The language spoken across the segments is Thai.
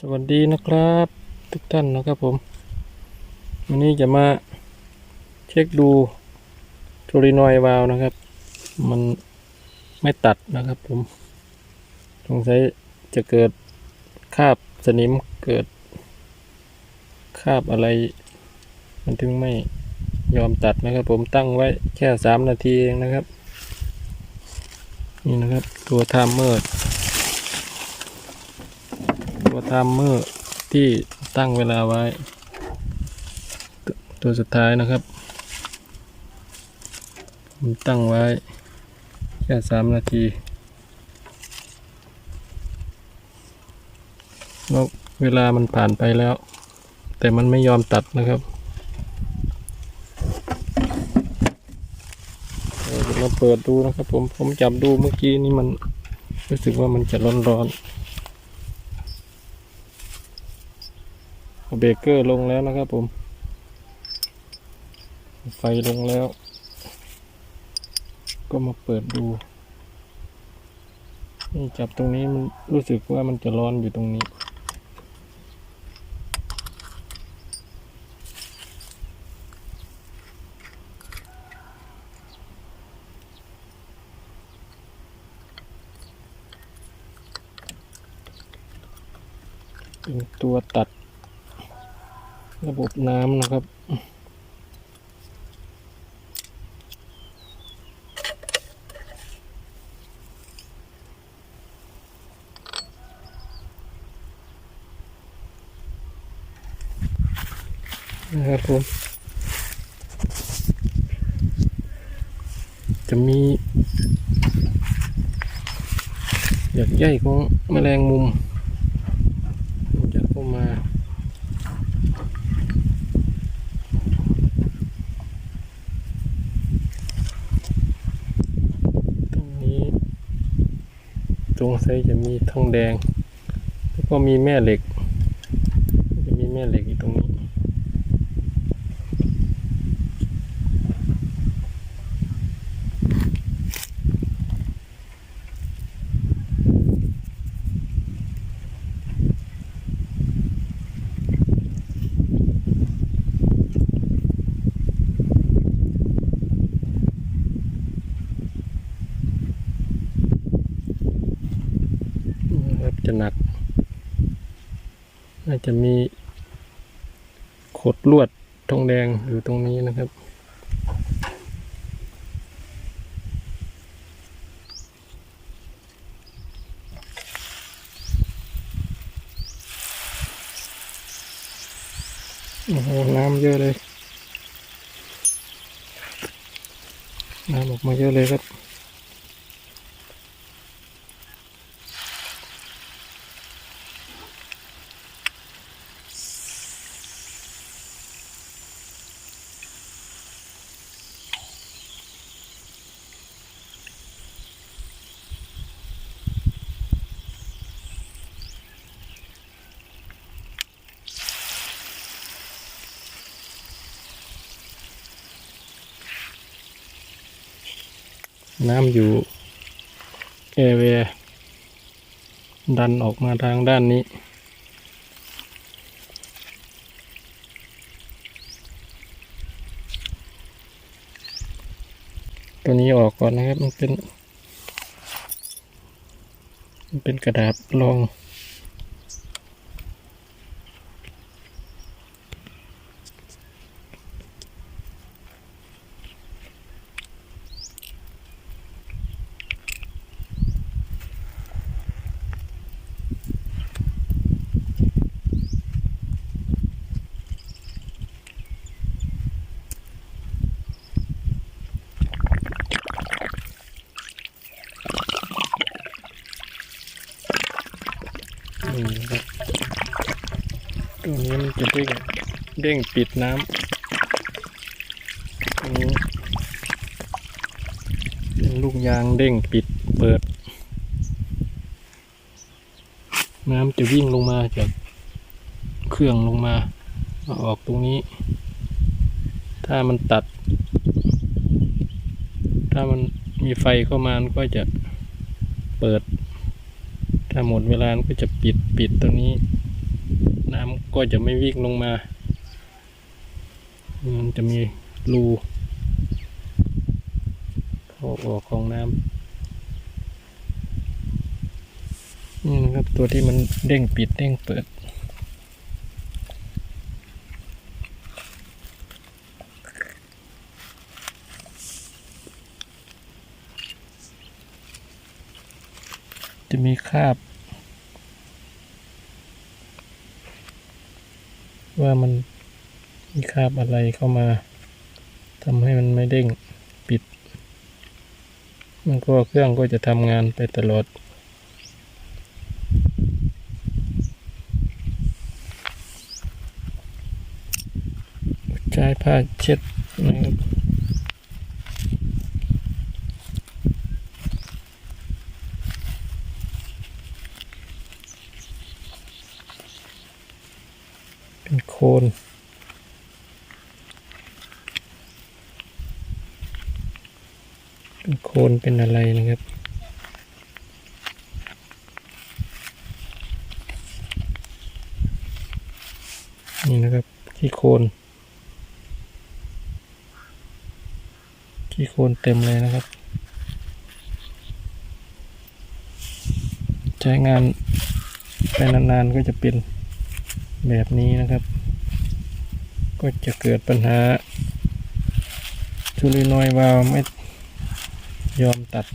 สวัสดีนะครับ ทุกท่านนะครับผม วันนี้จะมาเช็คดูโทรินอยวาลวนะครับ มันไม่ตัดนะครับผมสงสัยจะเกิดคาบสนิมเกิดคาบอะไร มันถึงไม่ยอมตัดนะครับผมตั้งไว้แค่สามนาทีเองนะครับ นี่นะครับ ตัวไทม์เมอร์ ตัวไทม์เมอร์ที่ตั้งเวลาไว้ ตัวสุดท้ายนะครับผมตั้งไว้ แค่สามนาทีแล้วเวลามันผ่านไปแล้ว แต่มันไม่ยอมตัดนะครับเราเปิดดูนะครับผมผมจับดูเมื่อกี้นี่มันรู้สึกว่ามันจะร้อนๆ เบรกเกอร์ลงแล้วนะครับผม ไฟลงแล้ว ก็มาเปิดดูนี่จับตรงนี้มันรู้สึกว่ามันจะร้อนอยู่ตรงนี้ เป็นตัวตัด ระบบน้ำนะครับ นะครับผม จะมีหยักใยของแมลงมุม จะเข้ามา ตรงนี้ตรงไซจะมี ทองแดง แล้วก็มีแม่เหล็ก จะมีแม่เหล็กอยู่ตรงนี้ บจะหนัก น่าจะมีขดลวดทองแดงอยู่ตรงนี้นะครับ โอ้โห น้ำเยอะเลย น้ำออกมาเยอะเลยครับ น้ำอยู่แอร์เวดันออกมาทางด้านนี้ ตัวนี้ออกก่อนนะครับ มันเป็น มันเป็นกระดาษรอง นี่นะครับตัวนี้มัน จะเด้งเด้งปิดน้ำตรงนี้เป็นลูกยางเด้งปิดเปิด น้ำจะวิ่งลงมาจากเครื่องลงมามาออกตรงนี้ ถ้ามันตัด ถ้ามันมีไฟเข้ามามันก็จะเปิด ถ้าหมดเวลามันก็จะปิดปิดตัวนี้ น้ำก็จะไม่วิ่งลงมา มันจะมีรูเข้าออกของน้ำนี่นะครับตัวที่มันเด้งปิดเด้งเปิด จะมีคราบ ว่ามันมีคราบอะไรเข้ามาทำให้มันไม่เด้งปิด มันก็เครื่องก็จะทำงานไปตลอด ใช้ผ้าเช็ดนะครับ โคนเป็นโคนเป็นอะไรนะครับนี่นะครับขี้โคนขี้โคนเต็มเลยนะครับ ใช้งานไปนานๆก็จะเป็น แบบนี้นะครับ ก็จะเกิดปัญหาชุลินอยวาวไม่ยอมตัด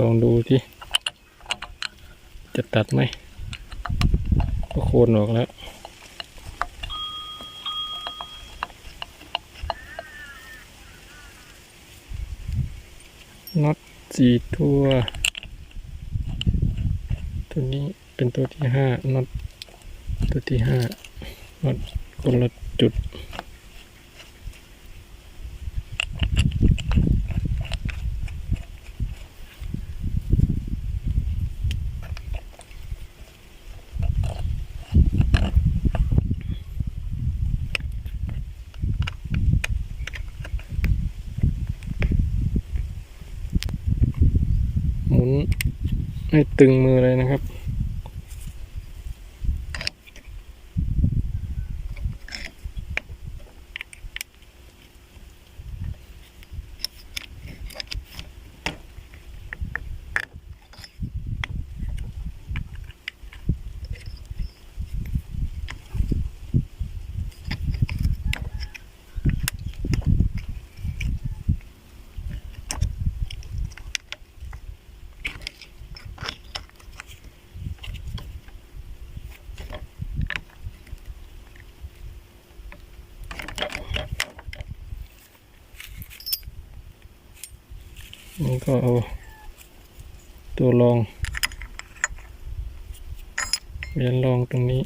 ลองดูที่จะตัดไหมก็โคนออกแล้วน็อตสี่ตัว ตัวนี้เป็นตัวที่ห้าน็อตตัวที่ห้าน็อตคนละจุด มุนให้ตึงมือเลยนะครับ นี่ก็เอาตัวรองเรียญรองตรงนี้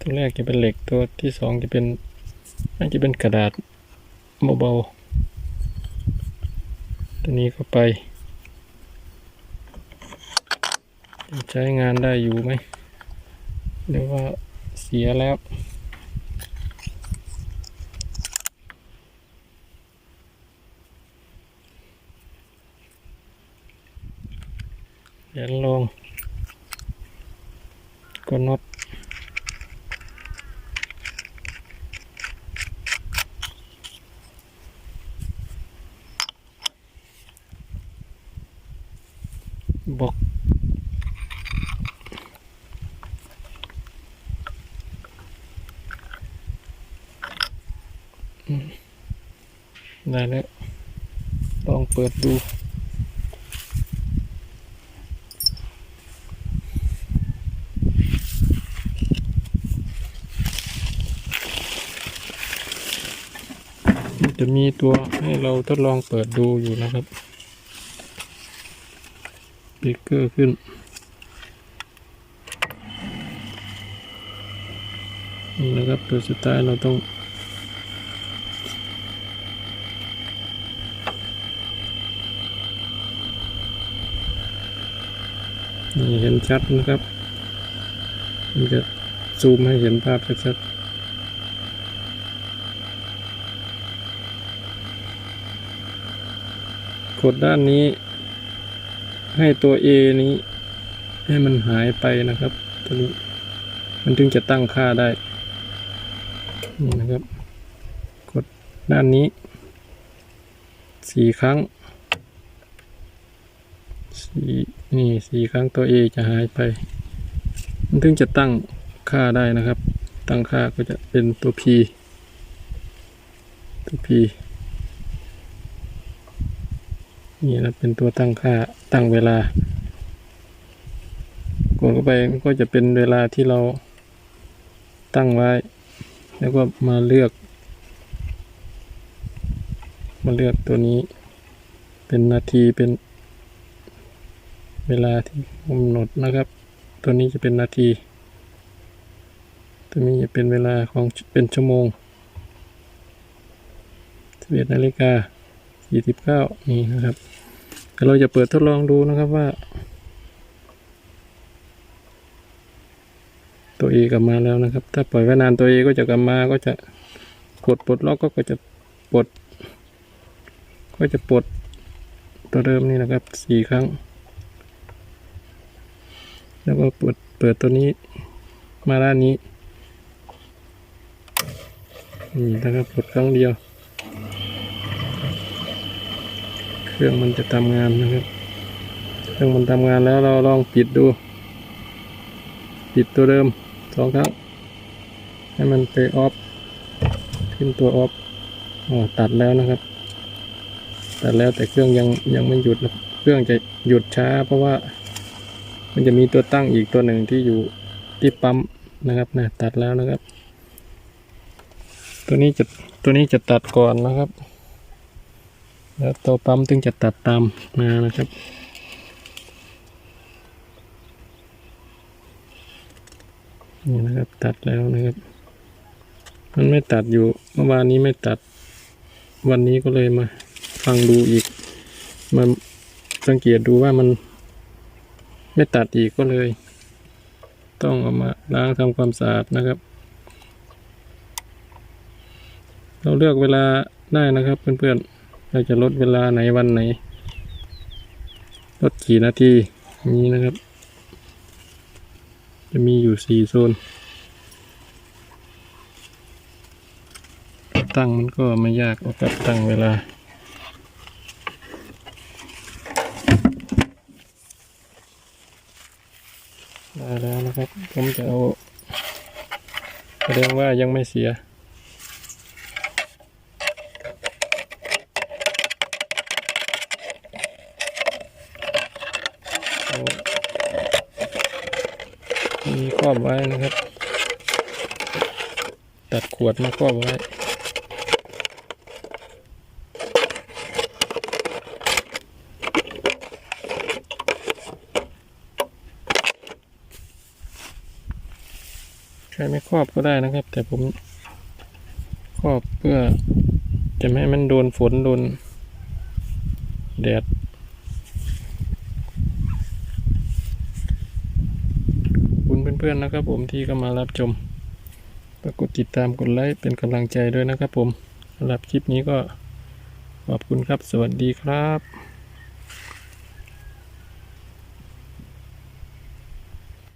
ตัวแรกจะเป็นเหล็กตัวที่สองจะเป็นน่าจะเป็นกระดาษเบาๆตัวนี้เข้าไป ใช้งานได้อยู่ไหมหรือว่าเสียแล้ว เหรียญรองก็น็อตบอกอืมได้แล้วลองเปิดดู จะมีตัวให้เราทดลองเปิดดูอยู่นะครับปีกเกอร์ขึ้น นี่นะครับตัวสุดท้ายเราต้องนี่เห็นชัดนะครับ มันจะซูมให้เห็นภาพชัดๆ ดด้านนี้ ให้ตัว A นี้ ให้มันหายไปนะครับ ตัวนี้ มันถึงจะตั้งค่าได้ นี่นะครับ กดด้านนี้สี่ครั้งสี่นี่สี่ครั้งตัว A จะหายไป มันถึงจะตั้งค่าได้นะครับ ตั้งค่าก็จะเป็นตัว P ตัว P นี่นะเป็นตัวตั้งค่าตั้งเวลากดเข้าไปก็จะเป็นเวลาที่เราตั้งไว้ แล้วก็มาเลือก มาเลือกตัวนี้ เป็นนาทีเป็นเวลาที่กำหนดนะครับ ตัวนี้จะเป็นนาที ตัวนี้จะเป็นเวลาของเป็นชั่วโมง11นาฬิกา 49นี่นะครับเดี๋ยวเราจะเปิดทดลองดูนะครับว่า ตัว A กลับมาแล้วนะครับ ถ้าปล่อยไว้นานตัว A ก็จะกลับมาก็จะกดปลดล็อกก็จะปลด ก็จะปลดตัวเดิมนี่นะครับสี่ครั้ง แล้วก็เปิดเปิดตัวนี้มาด้านนี้นี่นะครับกดครั้งเดียว เครื่องมันจะทำงานนะครับ เครื่องมันทำงานแล้วเราลองปิดดู ปิดตัวเดิมสองครั้ง ให้มันไปออฟ ขึ้นตัวออฟอตัดแล้วนะครับ ตัดแล้วแต่เครื่องยังยังไม่หยุดนะเครื่องจะหยุดช้า เพราะว่า มันจะมีตัวตั้งอีกตัวหนึ่งที่อยู่ที่ปั๊มนะครับนะตัดแล้วนะครับ ตัวนี้จะตัวนี้จะตัดก่อนนะครับ แล้วตัวปั๊มถึงจะตัดตามมานะครับนี่นะครับตัดแล้วนะครับ มันไม่ตัดอยู่เมื่อวานนี้ไม่ตัด วันนี้ก็เลยมาฟังดูอีก มาสังเกตดูว่ามันไม่ตัดอีกก็เลย ต้องเอามาล้างทำความสะอาดนะครับ เราเลือกเวลาได้นะครับเพื่อนๆ เราจะลดเวลาไหนวันไหน ลดกี่นาทีนี้นะครับ จะมีอยู่สี่โซน ตั้งมันก็ไม่ยากหรอกครับตั้งเวลาได้แล้วนะครับ ผมจะเอาแสดงว่ายังไม่เสีย เอามี ครอบไว้นะครับ ตัดขวดมาครอบไว้ใครไม่ครอบก็ได้นะครับ แต่ผมครอบเพื่อจะไม่ให้มันโดนฝนโดนแดด ขอบคุณ เพื่อนๆนะครับผมที่เข้ามารับชมก็กดติดตามกดไลค์เป็นกำลังใจด้วยนะครับผมสำหรับคลิปนี้ก็ขอบคุณครับ สวัสดีครับ